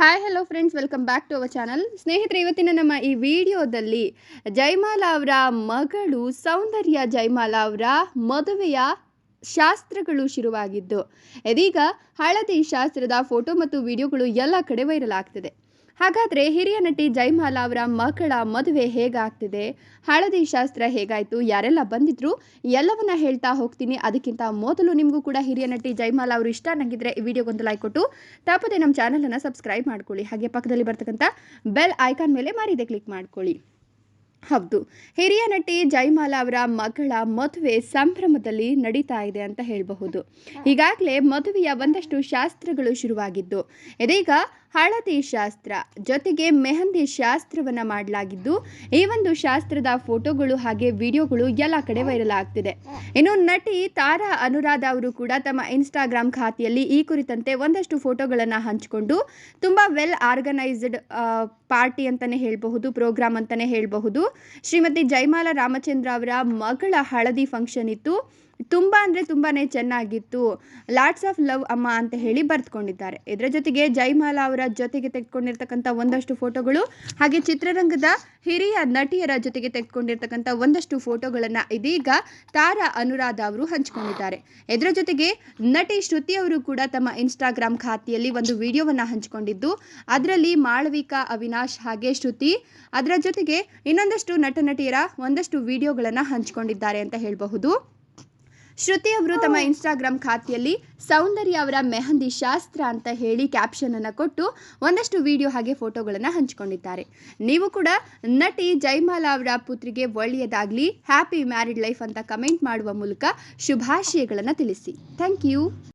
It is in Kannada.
Hi hello friends welcome back to our channel ಸ್ನೇಹಿತರೆ, ಇವತ್ತಿನ ನಮ್ಮ ಈ ವಿಡಿಯೋದಲ್ಲಿ ಜೈಮಾಲಾ ಅವರ ಮಗಳು ಸೌಂದರ್ಯ ಜೈಮಾಲಾ ಅವರ ಮದುವೆಯ ಶಾಸ್ತ್ರಗಳು ಶುರುವಾಗಿದ್ದು, ಇದೀಗ ಹಳದಿ ಶಾಸ್ತ್ರದ ಫೋಟೋ ಮತ್ತು ವಿಡಿಯೋಗಳು ಎಲ್ಲ ಕಡೆ ವೈರಲ್ ಆಗ್ತಿದೆ. ಹಾಗಾದರೆ ಹಿರಿಯ ನಟಿ ಜೈಮಾಲಾ ಅವರ ಮಕ್ಕಳ ಮದುವೆ ಹೇಗಾಗ್ತಿದೆ? ಹಳದಿ ಶಾಸ್ತ್ರ ಹೇಗಾಯಿತು? ಯಾರೆಲ್ಲ ಬಂದಿದ್ರು? ಎಲ್ಲವನ್ನ ಹೇಳ್ತಾ ಹೋಗ್ತೀನಿ. ಅದಕ್ಕಿಂತ ಮೊದಲು ನಿಮಗೂ ಕೂಡ ಹಿರಿಯ ನಟಿ ಜೈಮಾಲಾ ಅವರು ಇಷ್ಟ ನನಗಿದ್ರೆ ಈ ವಿಡಿಯೋಗೊಂದು ಲೈಕ್ ಕೊಟ್ಟು ತಪ್ಪದೆ ನಮ್ಮ ಚಾನಲನ್ನು ಸಬ್ಸ್ಕ್ರೈಬ್ ಮಾಡ್ಕೊಳ್ಳಿ. ಹಾಗೆ ಪಕ್ಕದಲ್ಲಿ ಬರ್ತಕ್ಕಂಥ ಬೆಲ್ ಐಕಾನ್ ಮೇಲೆ ಮಾರಿದೆ ಕ್ಲಿಕ್ ಮಾಡ್ಕೊಳ್ಳಿ. ಹೌದು, ಹಿರಿಯ ನಟಿ ಜೈಮಾಲಾ ಅವರ ಮಗಳ ಮದುವೆ ಸಂಭ್ರಮದಲ್ಲಿ ನಡೀತಾ ಇದೆ ಅಂತ ಹೇಳಬಹುದು. ಈಗಾಗಲೇ ಮದುವೆಯ ಒಂದಷ್ಟು ಶಾಸ್ತ್ರಗಳು ಶುರುವಾಗಿದ್ದು. ಇದೀಗ ಹಳದಿ ಶಾಸ್ತ್ರ ಜೊತೆಗೆ ಮೆಹಂದಿ ಶಾಸ್ತ್ರವನ್ನು ಮಾಡಲಾಗಿದ್ದು, ಈ ಒಂದು ಶಾಸ್ತ್ರದ ಫೋಟೋಗಳು ಹಾಗೆ ವಿಡಿಯೋಗಳು ಎಲ್ಲ ಕಡೆ ವೈರಲ್ ಆಗ್ತಿದೆ. ಇನ್ನು ನಟಿ ತಾರಾ ಅನುರಾಧ ಅವರು ಕೂಡ ತಮ್ಮ ಇನ್ಸ್ಟಾಗ್ರಾಮ್ ಖಾತೆಯಲ್ಲಿ ಈ ಕುರಿತಂತೆ ಒಂದಷ್ಟು ಫೋಟೋಗಳನ್ನು ಹಂಚಿಕೊಂಡು, ತುಂಬ ವೆಲ್ ಆರ್ಗನೈಸ್ಡ್ ಪಾರ್ಟಿ ಅಂತಲೇ ಹೇಳಬಹುದು ಪ್ರೋಗ್ರಾಮ್ ಅಂತಲೇ ಹೇಳಬಹುದು. ಶ್ರೀಮತಿ ಜೈಮಾಲಾ ರಾಮಚಂದ್ರ ಅವರ ಮಗಳ ಹಳದಿ ಫಂಕ್ಷನ್ ಇತ್ತು. ತುಂಬ ಅಂದರೆ ತುಂಬಾ ಚೆನ್ನಾಗಿತ್ತು. ಲಾಟ್ಸ್ ಆಫ್ ಲವ್ ಅಮ್ಮ ಅಂತ ಹೇಳಿ ಬರೆದುಕೊಂಡಿದ್ದಾರೆ. ಇದರ ಜೊತೆಗೆ ಜೈಮಾಲಾ ಅವರ ಜೊತೆಗೆ ತೆಗೆದುಕೊಂಡಿರ್ತಕ್ಕಂಥ ಒಂದಷ್ಟು ಫೋಟೋಗಳು ಹಾಗೆ ಚಿತ್ರರಂಗದ ಹಿರಿಯ ನಟಿಯರ ಜೊತೆಗೆ ತೆಗೆದುಕೊಂಡಿರ್ತಕ್ಕಂಥ ಒಂದಷ್ಟು ಫೋಟೋಗಳನ್ನು ಇದೀಗ ತಾರಾ ಅನುರಾಧ ಅವರು ಹಂಚಿಕೊಂಡಿದ್ದಾರೆ. ಇದರ ಜೊತೆಗೆ ನಟಿ ಶ್ರುತಿ ಅವರು ಕೂಡ ತಮ್ಮ ಇನ್ಸ್ಟಾಗ್ರಾಮ್ ಖಾತೆಯಲ್ಲಿ ಒಂದು ವಿಡಿಯೋವನ್ನು ಹಂಚಿಕೊಂಡಿದ್ದು. ಅದರಲ್ಲಿ ಮಾಳವಿಕಾ, ಅವಿನಾಶ್ ಹಾಗೆ ಶ್ರುತಿ. ಅದರ ಜೊತೆಗೆ ಇನ್ನೊಂದಷ್ಟು ನಟ ನಟಿಯರ ಒಂದಷ್ಟು ವಿಡಿಯೋಗಳನ್ನು ಹಂಚಿಕೊಂಡಿದ್ದಾರೆ ಅಂತ ಹೇಳಬಹುದು. ಶ್ರುತಿ ಅವರು ತಮ್ಮ ಇನ್ಸ್ಟಾಗ್ರಾಮ್ ಖಾತೆಯಲ್ಲಿ ಸೌಂದರ್ಯ ಅವರ ಮೆಹಂದಿ ಶಾಸ್ತ್ರ ಅಂತ ಹೇಳಿ ಕ್ಯಾಪ್ಷನ್ ಅನ್ನು ಕೊಟ್ಟು ಒಂದಷ್ಟು ವಿಡಿಯೋ ಹಾಗೆ ಫೋಟೋಗಳನ್ನು ಹಂಚಿಕೊಂಡಿದ್ದಾರೆ. ನೀವು ಕೂಡ ನಟಿ ಜೈಮಾಲಾ ಅವರ ಪುತ್ರಿಗೆ ಒಳ್ಳೆಯದಾಗಲಿ ಹ್ಯಾಪಿ ಮ್ಯಾರಿಡ್ ಲೈಫ್ ಅಂತ ಕಮೆಂಟ್ ಮಾಡುವ ಮೂಲಕ ಶುಭಾಶಯಗಳನ್ನು ತಿಳಿಸಿ. Thank you